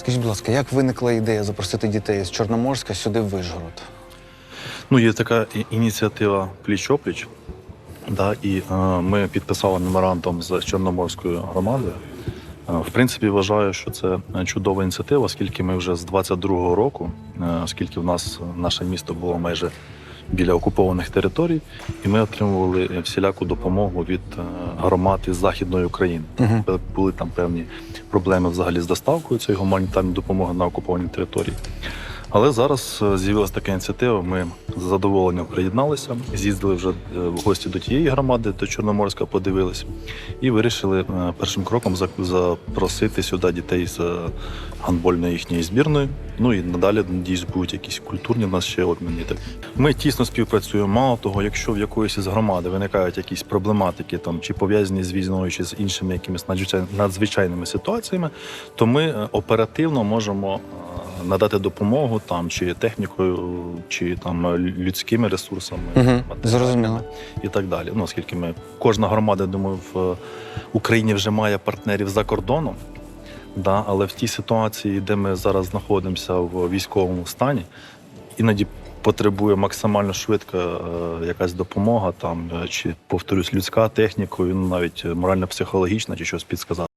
Скажіть, будь ласка, як виникла ідея запросити дітей з Чорноморська сюди в Вишгород? Ну, є така ініціатива пліч-опліч. Да, і е, ми підписали меморандум з Чорноморською громадою. Е, в принципі, вважаю, що це чудова ініціатива, оскільки ми вже з 22-го року, е, оскільки в нас е, наше місто було майже біля окупованих територій, і ми отримували всіляку допомогу від громад із Західної України. Угу. Були там певні проблеми взагалі з доставкою цієї гуманітарної допомоги на окупованій території. Але зараз е, з'явилася така ініціатива. Ми з задоволенням приєдналися, з'їздили вже е, в гості до тієї громади, до Чорноморська, подивились, і вирішили е, першим кроком запросити сюди дітей з гандбольної їхньої збірної. Ну і надалі надіюсь, будуть якісь культурні в нас ще обміни. Ми тісно співпрацюємо. Мало того, якщо в якоїсь із громади виникають якісь проблематики, там чи пов'язані з війною, чи з іншими якимись надзвичай- надзвичайними ситуаціями, то ми оперативно можемо надати допомогу там чи технікою, чи там е, людськими ресурсами, Угу. Зрозуміло. і так далі. Ну, оскільки ми кожна громада, думаю, в Україні вже має партнерів за кордоном. Да, але в тій ситуації, де ми зараз знаходимося в військовому стані, іноді потребує максимально швидка е, якась допомога, там е, чи повторюсь, людська технікою, ну навіть морально-психологічна, чи щось підсказати.